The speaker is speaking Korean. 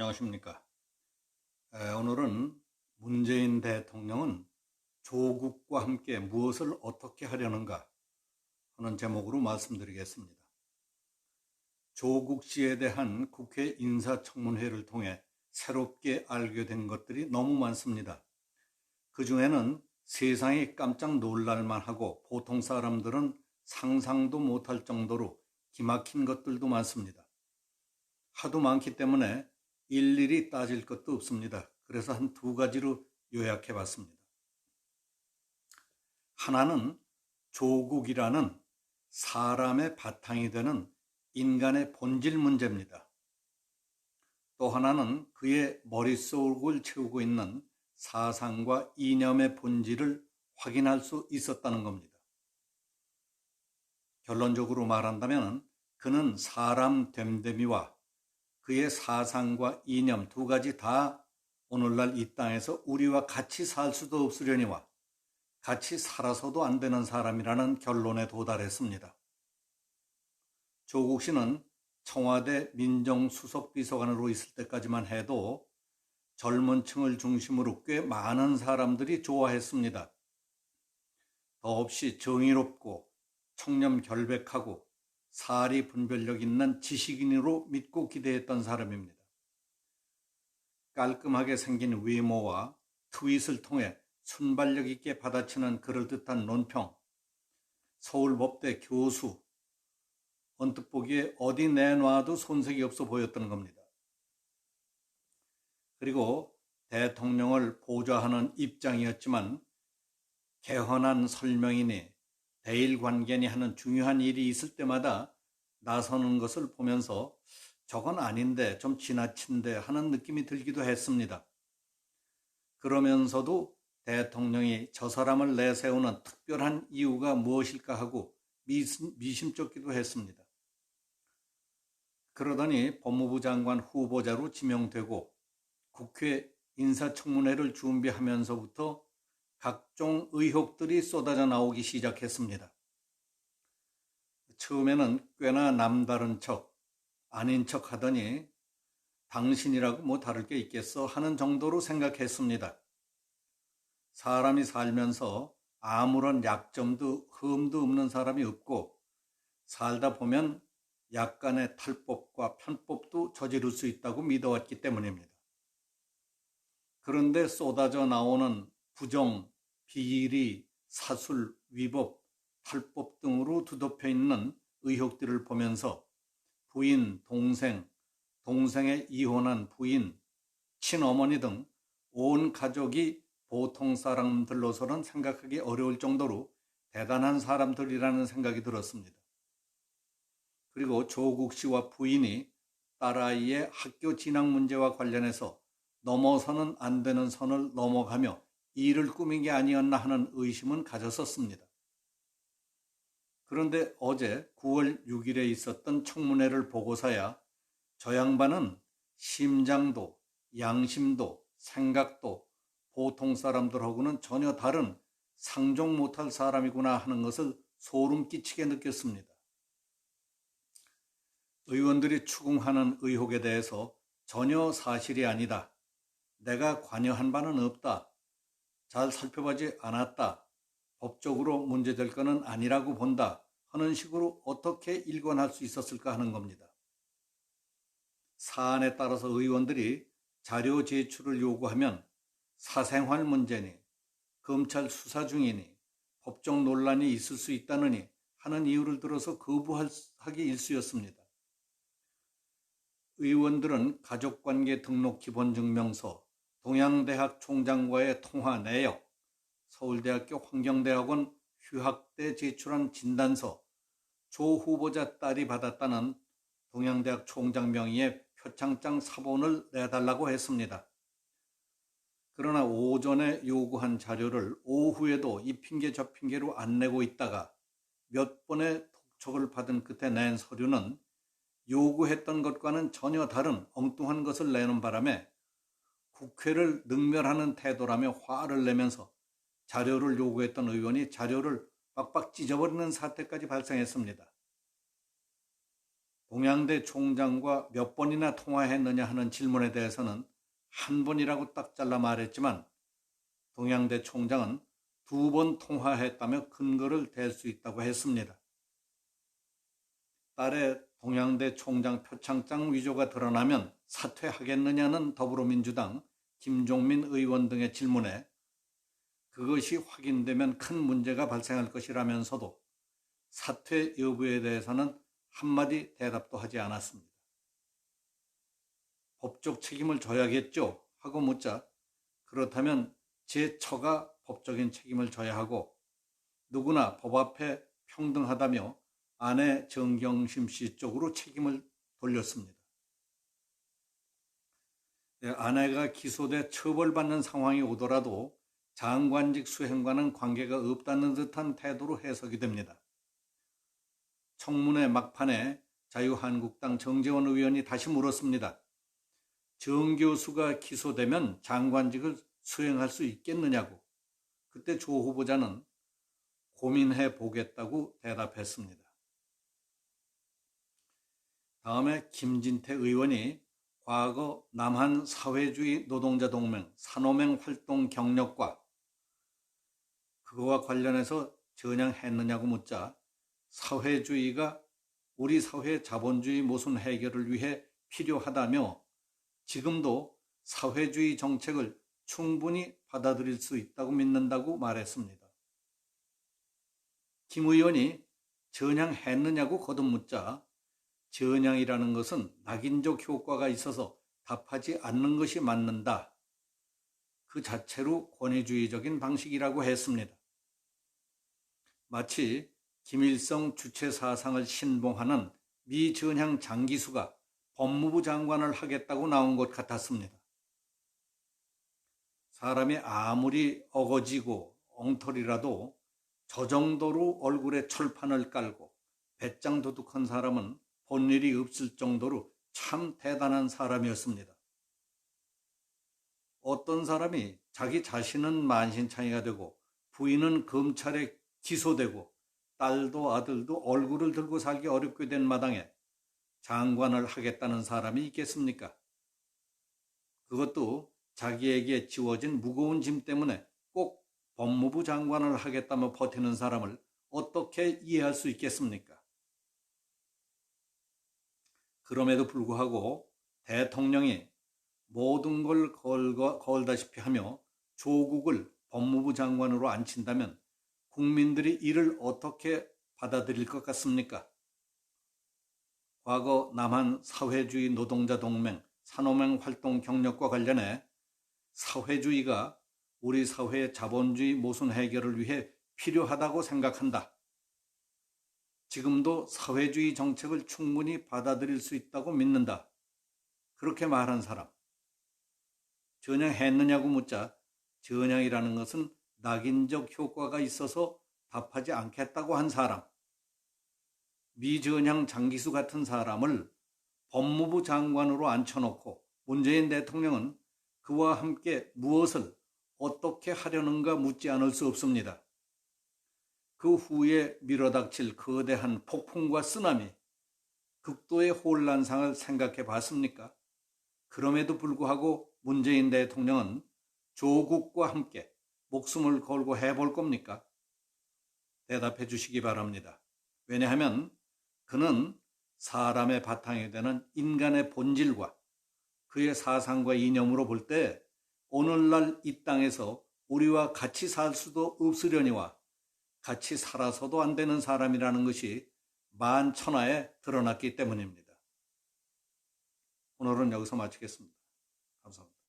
안녕하십니까. 에, 오늘은 문재인 대통령은 조국과 함께 무엇을 어떻게 하려는가 하는 제목으로 말씀드리겠습니다. 조국 씨에 대한 국회 인사청문회를 통해 새롭게 알게 된 것들이 너무 많습니다. 그 중에는 세상이 깜짝 놀랄만 하고 보통 사람들은 상상도 못할 정도로 기막힌 것들도 많습니다. 하도 많기 때문에 일일이 따질 것도 없습니다. 그래서 한 두 가지로 요약해 봤습니다. 하나는 조국이라는 사람의 바탕이 되는 인간의 본질 문제입니다. 또 하나는 그의 머릿속을 채우고 있는 사상과 이념의 본질을 확인할 수 있었다는 겁니다. 결론적으로 말한다면 그는 사람 됨됨이와 그의 사상과 이념 두 가지 다 오늘날 이 땅에서 우리와 같이 살 수도 없으려니와 같이 살아서도 안 되는 사람이라는 결론에 도달했습니다. 조국 씨는 청와대 민정수석비서관으로 있을 때까지만 해도 젊은 층을 중심으로 꽤 많은 사람들이 좋아했습니다. 더없이 정의롭고 청렴 결백하고 사리 분별력 있는 지식인으로 믿고 기대했던 사람입니다. 깔끔하게 생긴 외모와 트윗을 통해 순발력 있게 받아치는 그럴듯한 논평, 서울법대 교수, 언뜻 보기에 어디 내놔도 손색이 없어 보였던 겁니다. 그리고 대통령을 보좌하는 입장이었지만 개헌한 설명이니 대일 관계니 하는 중요한 일이 있을 때마다 나서는 것을 보면서 저건 아닌데 좀 지나친데 하는 느낌이 들기도 했습니다. 그러면서도 대통령이 저 사람을 내세우는 특별한 이유가 무엇일까 하고 미심, 미심쩍기도 했습니다. 그러더니 법무부 장관 후보자로 지명되고 국회 인사청문회를 준비하면서부터 각종 의혹들이 쏟아져 나오기 시작했습니다. 처음에는 꽤나 남다른 척, 아닌 척 하더니 당신이라고 뭐 다를 게 있겠어 하는 정도로 생각했습니다. 사람이 살면서 아무런 약점도 흠도 없는 사람이 없고 살다 보면 약간의 탈법과 편법도 저지를 수 있다고 믿어왔기 때문입니다. 그런데 쏟아져 나오는 부정, 비리, 사술, 위법, 탈법 등으로 두덮여 있는 의혹들을 보면서 부인, 동생, 동생의 이혼한 부인, 친어머니 등 온 가족이 보통 사람들로서는 생각하기 어려울 정도로 대단한 사람들이라는 생각이 들었습니다. 그리고 조국 씨와 부인이 딸아이의 학교 진학 문제와 관련해서 넘어서는 안 되는 선을 넘어가며 일을 꾸민 게 아니었나 하는 의심은 가졌었습니다. 그런데 어제 9월 6일에 있었던 청문회를 보고서야 저 양반은 심장도 양심도 생각도 보통 사람들하고는 전혀 다른 상종 못할 사람이구나 하는 것을 소름 끼치게 느꼈습니다. 의원들이 추궁하는 의혹에 대해서 전혀 사실이 아니다. 내가 관여한 바는 없다. 잘 살펴보지 않았다. 법적으로 문제될 것은 아니라고 본다. 하는 식으로 어떻게 일관할 수 있었을까 하는 겁니다. 사안에 따라서 의원들이 자료 제출을 요구하면 사생활 문제니 검찰 수사 중이니 법적 논란이 있을 수 있다느니 하는 이유를 들어서 거부하기 일쑤였습니다. 의원들은 가족관계 등록 기본증명서, 동양대학 총장과의 통화 내역, 서울대학교 환경대학원 휴학 때 제출한 진단서, 조 후보자 딸이 받았다는 동양대학 총장 명의의 표창장 사본을 내달라고 했습니다. 그러나 오전에 요구한 자료를 오후에도 이 핑계 저 핑계로 안 내고 있다가 몇 번의 독촉을 받은 끝에 낸 서류는 요구했던 것과는 전혀 다른 엉뚱한 것을 내는 바람에 국회를 능멸하는 태도라며 화를 내면서 자료를 요구했던 의원이 자료를 빡빡 찢어버리는 사태까지 발생했습니다. 동양대 총장과 몇 번이나 통화했느냐 하는 질문에 대해서는 한 번이라고 딱 잘라 말했지만 동양대 총장은 두 번 통화했다며 근거를 댈 수 있다고 했습니다. 딸의 동양대 총장 표창장 위조가 드러나면 사퇴하겠느냐는 더불어민주당 김종민 의원 등의 질문에 그것이 확인되면 큰 문제가 발생할 것이라면서도 사퇴 여부에 대해서는 한마디 대답도 하지 않았습니다. 법적 책임을 져야겠죠? 하고 묻자 그렇다면 제 처가 법적인 책임을 져야 하고 누구나 법 앞에 평등하다며 아내 정경심 씨 쪽으로 책임을 돌렸습니다. 네, 아내가 기소돼 처벌받는 상황이 오더라도 장관직 수행과는 관계가 없다는 듯한 태도로 해석이 됩니다. 청문회 막판에 자유한국당 정재원 의원이 다시 물었습니다. 정 교수가 기소되면 장관직을 수행할 수 있겠느냐고. 그때 조 후보자는 고민해 보겠다고 대답했습니다. 다음에 김진태 의원이 과거 남한 사회주의 노동자 동맹 산호맹 활동 경력과 그거와 관련해서 전향했느냐고 묻자 사회주의가 우리 사회 자본주의 모순 해결을 위해 필요하다며 지금도 사회주의 정책을 충분히 받아들일 수 있다고 믿는다고 말했습니다. 김 의원이 전향했느냐고 거듭 묻자 전향이라는 것은 낙인적 효과가 있어서 답하지 않는 것이 맞는다. 그 자체로 권위주의적인 방식이라고 했습니다. 마치 김일성 주체 사상을 신봉하는 미 전향 장기수가 법무부 장관을 하겠다고 나온 것 같았습니다. 사람이 아무리 어거지고 엉터리라도 저 정도로 얼굴에 철판을 깔고 배짱 도둑한 사람은 본 일이 없을 정도로 참 대단한 사람이었습니다. 어떤 사람이 자기 자신은 만신창이가 되고 부인은 검찰에 기소되고 딸도 아들도 얼굴을 들고 살기 어렵게 된 마당에 장관을 하겠다는 사람이 있겠습니까? 그것도 자기에게 지워진 무거운 짐 때문에 꼭 법무부 장관을 하겠다며 버티는 사람을 어떻게 이해할 수 있겠습니까? 그럼에도 불구하고 대통령이 모든 걸 걸거, 걸다시피 하며 조국을 법무부 장관으로 앉힌다면 국민들이 이를 어떻게 받아들일 것 같습니까? 과거 남한 사회주의 노동자 동맹 산호맹 활동 경력과 관련해 사회주의가 우리 사회의 자본주의 모순 해결을 위해 필요하다고 생각한다. 지금도 사회주의 정책을 충분히 받아들일 수 있다고 믿는다. 그렇게 말한 사람. 전향했느냐고 묻자 전향이라는 것은 낙인적 효과가 있어서 답하지 않겠다고 한 사람. 미전향 장기수 같은 사람을 법무부 장관으로 앉혀놓고 문재인 대통령은 그와 함께 무엇을 어떻게 하려는가 묻지 않을 수 없습니다. 그 후에 밀어닥칠 거대한 폭풍과 쓰나미, 극도의 혼란상을 생각해 봤습니까? 그럼에도 불구하고 문재인 대통령은 조국과 함께 목숨을 걸고 해볼 겁니까? 대답해 주시기 바랍니다. 왜냐하면 그는 사람의 바탕이 되는 인간의 본질과 그의 사상과 이념으로 볼 때 오늘날 이 땅에서 우리와 같이 살 수도 없으려니와 같이 살아서도 안 되는 사람이라는 것이 만천하에 드러났기 때문입니다. 오늘은 여기서 마치겠습니다.